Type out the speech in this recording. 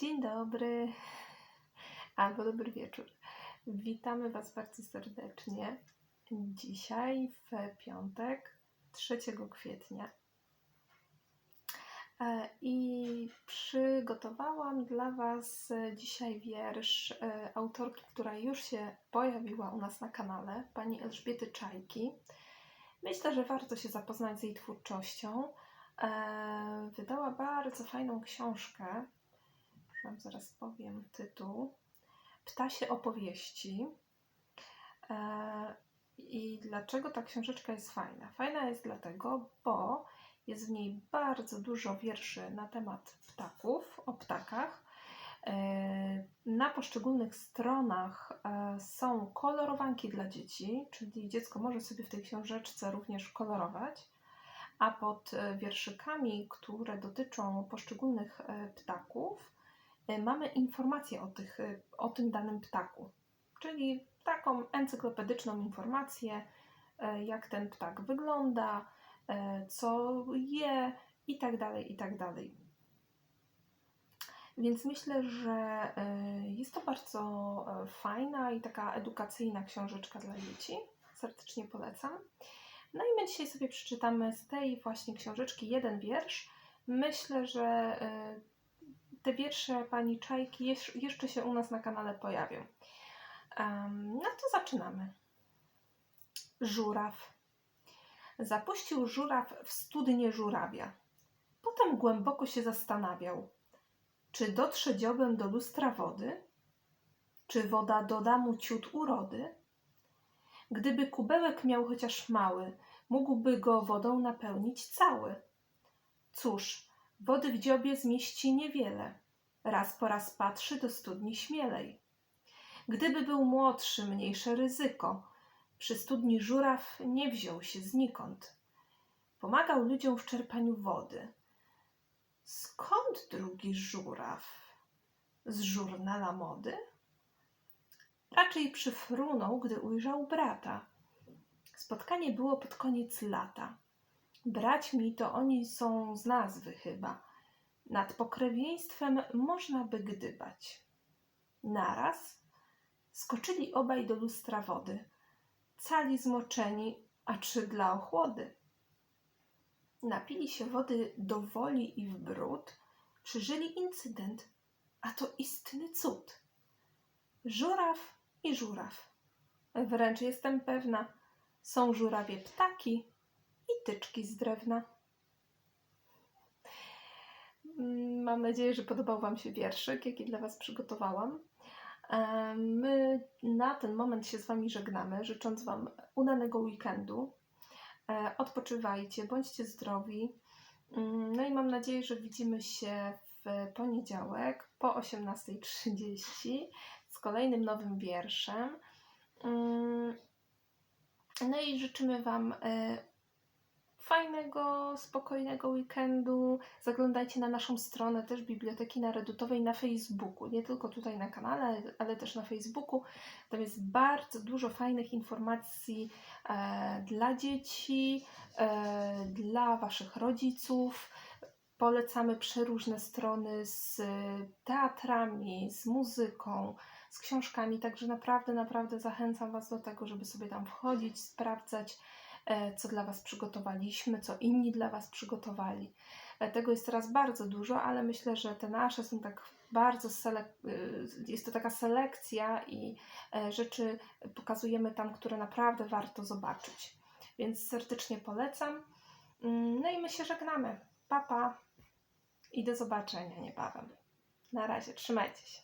Dzień dobry, albo dobry wieczór. Witamy Was bardzo serdecznie. Dzisiaj w piątek, 3 kwietnia. E, I przygotowałam dla Was dzisiaj wiersz e, autorki, która już się pojawiła u nas na kanale, pani Elżbiety Czajki. Myślę, że warto się zapoznać z jej twórczością. E, Wydała bardzo fajną książkę. Wam zaraz powiem tytuł. Ptasie opowieści. E, I dlaczego ta książeczka jest fajna? Fajna jest dlatego, bo jest w niej bardzo dużo wierszy na temat ptaków, o ptakach. E, Na poszczególnych stronach e, są kolorowanki dla dzieci, czyli dziecko może sobie w tej książeczce również kolorować, a pod wierszykami, które dotyczą poszczególnych ptaków, mamy informacje o, tych, e, o tym danym ptaku, czyli taką encyklopedyczną informację, e, jak ten ptak wygląda, e, co je i tak dalej, i tak. Więc myślę, że e, jest to bardzo e, fajna i taka edukacyjna książeczka dla dzieci. Serdecznie polecam. No i my dzisiaj sobie przeczytamy z tej właśnie książeczki jeden wiersz. Myślę, że e, te wiersze pani Czajki jeszcze się u nas na kanale pojawią. No to zaczynamy. Żuraw. Zapuścił żuraw w studnię żurawia. Potem głęboko się zastanawiał, czy dotrze dziobem do lustra wody, czy woda doda mu ciut urody. Gdyby kubełek miał chociaż mały, mógłby go wodą napełnić cały. Cóż, wody w dziobie zmieści niewiele. Raz po raz patrzy do studni śmielej. Gdyby był młodszy, mniejsze ryzyko. Przy studni żuraw nie wziął się znikąd. Pomagał ludziom w czerpaniu wody. Skąd drugi żuraw? Z żurnala mody? Raczej przyfrunął, gdy ujrzał brata. Spotkanie było pod koniec lata. Braćmi to oni są z nazwy chyba. Nad pokrewieństwem można by gdybać. Naraz skoczyli obaj do lustra wody. Cali zmoczeni, a czy dla ochłody. Napili się wody do woli i w bród, przeżyli incydent, a to istny cud. Żuraw i żuraw. Wręcz jestem pewna, są żurawie ptaki i tyczki z drewna. Mm, Mam nadzieję, że podobał Wam się wierszyk, jaki dla Was przygotowałam. E, My na ten moment się z Wami żegnamy, życząc Wam udanego weekendu. E, Odpoczywajcie, bądźcie zdrowi. Mm, No i mam nadzieję, że widzimy się w poniedziałek po 18.30 z kolejnym nowym wierszem. Mm, No i życzymy Wam e, fajnego, spokojnego weekendu. Zaglądajcie na naszą stronę też Biblioteki Narodowej na Facebooku. Nie tylko tutaj na kanale, ale też na Facebooku. Tam jest bardzo dużo fajnych informacji e, dla dzieci, e, dla Waszych rodziców. Polecamy przeróżne strony z teatrami, z muzyką, z książkami, także naprawdę, naprawdę zachęcam Was do tego, żeby sobie tam wchodzić, sprawdzać, co dla Was przygotowaliśmy, co inni dla Was przygotowali. E, Tego jest teraz bardzo dużo, ale myślę, że te nasze są tak bardzo y, jest to taka selekcja i e, rzeczy pokazujemy tam, które naprawdę warto zobaczyć. Więc serdecznie polecam. Mm, No i my się żegnamy. Pa, pa i do zobaczenia niebawem. Na razie, trzymajcie się.